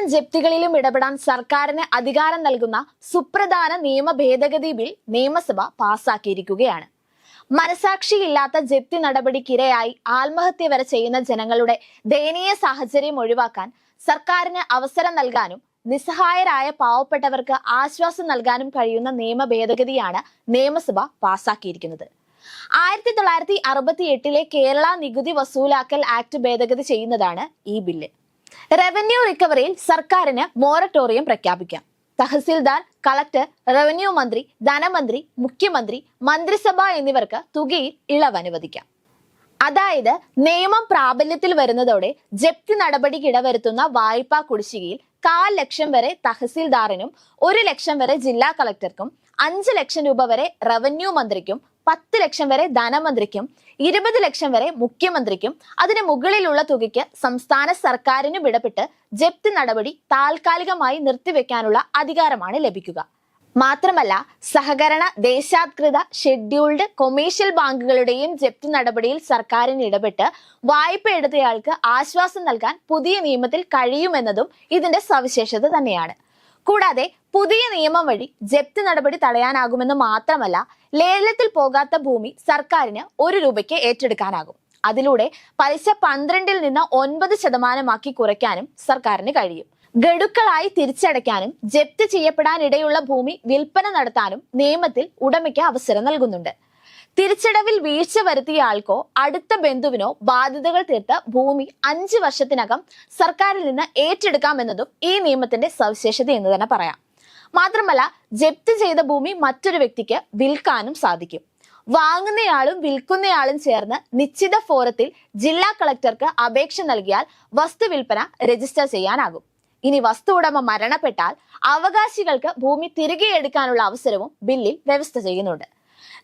ഇത്തരം ജപ്തികളിലും ഇടപെടാൻ സർക്കാരിന് അധികാരം നൽകുന്ന സുപ്രധാന നിയമ ഭേദഗതി ബിൽ നിയമസഭ പാസാക്കിയിരിക്കുകയാണ്. മനസാക്ഷിയില്ലാത്ത ജപ്തി നടപടിക്കിരയായി ആത്മഹത്യ വരെ ചെയ്യുന്ന ജനങ്ങളുടെ ദയനീയ സാഹചര്യം ഒഴിവാക്കാൻ സർക്കാരിന് അവസരം നൽകാനും നിസ്സഹായരായ പാവപ്പെട്ടവർക്ക് ആശ്വാസം നൽകാനും കഴിയുന്ന നിയമ ഭേദഗതിയാണ് നിയമസഭ പാസാക്കിയിരിക്കുന്നത്. ആയിരത്തി തൊള്ളായിരത്തി അറുപത്തി എട്ടിലെ കേരള നികുതി വസൂലാക്കൽ ആക്ട് ഭേദഗതി ചെയ്യുന്നതാണ് ഈ ബില്ല്. റവന്യൂ റിക്കവറിയിൽ സർക്കാരിന് മോറട്ടോറിയം പ്രഖ്യാപിക്കാം. തഹസിൽദാർ കളക്ടർ റവന്യൂ മന്ത്രി ധനമന്ത്രി മുഖ്യമന്ത്രി മന്ത്രിസഭ എന്നിവർക്ക് തുകയിൽ ഇളവ് അനുവദിക്കാം. അതായത് നിയമം പ്രാബല്യത്തിൽ വരുന്നതോടെ ജപ്തി നടപടിക്ക് ഇടവരുത്തുന്ന വായ്പാ കുടിശ്ശികയിൽ കാൽ ലക്ഷം വരെ തഹസിൽദാറിനും ഒരു ലക്ഷം വരെ ജില്ലാ കളക്ടർക്കും അഞ്ച് ലക്ഷം രൂപ വരെ റവന്യൂ മന്ത്രിക്കും പത്ത് ലക്ഷം വരെ ധനമന്ത്രിക്കും ഇരുപത് ലക്ഷം വരെ മുഖ്യമന്ത്രിക്കും അതിന് മുകളിലുള്ള തുകയ്ക്ക് സംസ്ഥാന സർക്കാരിന് വിടപ്പെട്ട് ജപ്തി നടപടി താൽക്കാലികമായി നിർത്തിവെക്കാനുള്ള അധികാരമാണ് ലഭിക്കുക. മാത്രമല്ല സഹകരണ ദേശാത്കൃത ഷെഡ്യൂൾഡ് കൊമേഴ്ഷ്യൽ ബാങ്കുകളുടെയും ജപ്തി നടപടിയിൽ സർക്കാരിന് ഇടപെട്ട് വായ്പ എടുത്തയാൾക്ക് ആശ്വാസം നൽകാൻ പുതിയ നിയമത്തിൽ കഴിയുമെന്നതും ഇതിന്റെ സവിശേഷത തന്നെയാണ്. കൂടാതെ പുതിയ നിയമം വഴി ജപ്തി നടപടി തടയാനാകുമെന്ന് മാത്രമല്ല ലേലത്തിൽ പോകാത്ത ഭൂമി സർക്കാരിന് ഒരു രൂപയ്ക്ക് ഏറ്റെടുക്കാനാകും. അതിലൂടെ പലിശ പന്ത്രണ്ടിൽ നിന്ന് ഒൻപത് ശതമാനമാക്കി കുറയ്ക്കാനും സർക്കാരിന് കഴിയും. ഗഡുക്കളായി തിരിച്ചടയ്ക്കാനും ജപ്തി ചെയ്യപ്പെടാനിടയുള്ള ഭൂമി വിൽപ്പന നടത്താനും നിയമത്തിൽ ഉടമയ്ക്ക് അവസരം നൽകുന്നുണ്ട്. തിരിച്ചടവിൽ വീഴ്ച വരുത്തിയ ആൾക്കോ അടുത്ത ബന്ധുവിനോ ബാധ്യതകൾ തീർത്ത് ഭൂമി അഞ്ച് വർഷത്തിനകം സർക്കാരിൽ നിന്ന് ഏറ്റെടുക്കാമെന്നതും ഈ നിയമത്തിന്റെ സവിശേഷത എന്ന് തന്നെ പറയാം. മാത്രമല്ല ജപ്തി ചെയ്ത ഭൂമി മറ്റൊരു വ്യക്തിക്ക് വിൽക്കാനും സാധിക്കും. വാങ്ങുന്നയാളും വിൽക്കുന്നയാളും ചേർന്ന് നിശ്ചിത ഫോറത്തിൽ ജില്ലാ കളക്ടർക്ക് അപേക്ഷ നൽകിയാൽ വസ്തു വിൽപ്പന രജിസ്റ്റർ ചെയ്യാനാകും. ഇനി വസ്തു ഉടമ മരണപ്പെട്ടാൽ അവകാശികൾക്ക് ഭൂമി തിരികെ എടുക്കാനുള്ള അവസരവും ബില്ലിൽ വ്യവസ്ഥ ചെയ്യുന്നുണ്ട്.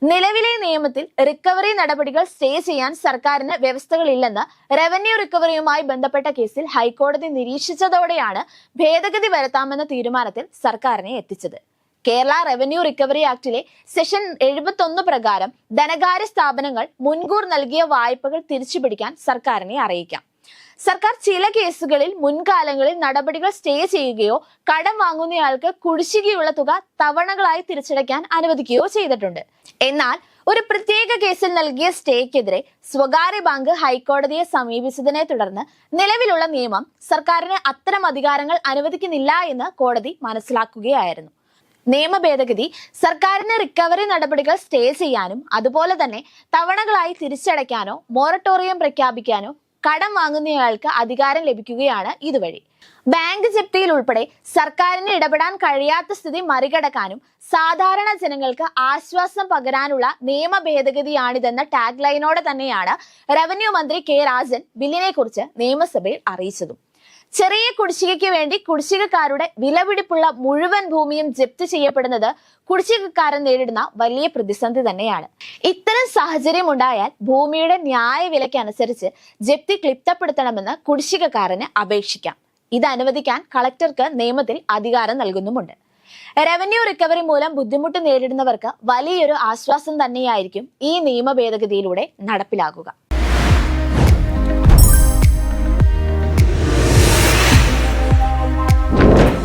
നിലവിലെ നിയമത്തിൽ റിക്കവറി നടപടികൾ സ്റ്റേ ചെയ്യാൻ സർക്കാരിന് വ്യവസ്ഥകളില്ലെന്ന് റവന്യൂ റിക്കവറിയുമായി ബന്ധപ്പെട്ട കേസിൽ ഹൈക്കോടതി നിരീക്ഷിച്ചതോടെയാണ് ഭേദഗതി വരുത്താമെന്ന തീരുമാനത്തിൽ സർക്കാരിനെ എത്തിച്ചത്. കേരള റവന്യൂ റിക്കവറി ആക്ടിലെ സെഷൻ എഴുപത്തൊന്ന് പ്രകാരം ധനകാര്യ സ്ഥാപനങ്ങൾ മുൻകൂർ നൽകിയ വായ്പകൾ തിരിച്ചുപിടിക്കാൻ സർക്കാരിനെ അറിയിക്കാം. സർക്കാർ ചില കേസുകളിൽ മുൻകാലങ്ങളിൽ നടപടികൾ സ്റ്റേ ചെയ്യുകയോ കടം വാങ്ങുന്നയാൾക്ക് കുടിശ്ശികയുള്ള തുക തവണകളായി തിരിച്ചടയ്ക്കാൻ അനുവദിക്കുകയോ ചെയ്തിട്ടുണ്ട്. എന്നാൽ ഒരു പ്രത്യേക കേസിൽ നൽകിയ സ്റ്റേക്കെതിരെ സ്വകാര്യ ബാങ്ക് ഹൈക്കോടതിയെ സമീപിച്ചതിനെ തുടർന്ന് നിലവിലുള്ള നിയമം സർക്കാരിന് അത്തരം അധികാരങ്ങൾ അനുവദിക്കുന്നില്ല എന്ന് കോടതി മനസ്സിലാക്കുകയായിരുന്നു. നിയമ ഭേദഗതി സർക്കാരിന് റിക്കവറി നടപടികൾ സ്റ്റേ ചെയ്യാനും അതുപോലെ തന്നെ തവണകളായി തിരിച്ചടയ്ക്കാനോ മൊറട്ടോറിയം പ്രഖ്യാപിക്കാനോ കടം വാങ്ങുന്നയാൾക്ക് അധികാരം ലഭിക്കുകയാണ് ഇതുവഴി. ബാങ്ക് ജപ്തിയിൽ ഉൾപ്പെടെ സർക്കാരിന് ഇടപെടാൻ കഴിയാത്ത സ്ഥിതി മറികടക്കാനും സാധാരണ ജനങ്ങൾക്ക് ആശ്വാസം പകരാനുള്ള നിയമ ഭേദഗതിയാണിതെന്ന ടാഗ് ലൈനോടെ തന്നെയാണ് റവന്യൂ മന്ത്രി കെ രാജൻ ബില്ലിനെ കുറിച്ച് നിയമസഭയിൽ അറിയിച്ചതും. ചെറിയ കുടിശ്ശികയ്ക്ക് വേണ്ടി കുടിശ്ശികക്കാരുടെ വിലപിടിപ്പുള്ള മുഴുവൻ ഭൂമിയും ജപ്തി ചെയ്യപ്പെടുന്നത് കുടിശ്ശികക്കാരൻ നേരിടുന്ന വലിയ പ്രതിസന്ധി തന്നെയാണ്. ഇത്തരം സാഹചര്യം ഉണ്ടായാൽ ഭൂമിയുടെ ന്യായ വിലയ്ക്ക് അനുസരിച്ച് ജപ്തി ക്ലിപ്തപ്പെടുത്തണമെന്ന് കുടിശ്ശികക്കാരന് അപേക്ഷിക്കാം. ഇത് അനുവദിക്കാൻ കളക്ടർക്ക് നിയമത്തിൽ അധികാരം നൽകുന്നുമുണ്ട്. റവന്യൂ റിക്കവറി മൂലം ബുദ്ധിമുട്ട് നേരിടുന്നവർക്ക് വലിയൊരു ആശ്വാസം തന്നെയായിരിക്കും ഈ നിയമ ഭേദഗതിയിലൂടെ നടപ്പിലാകുക.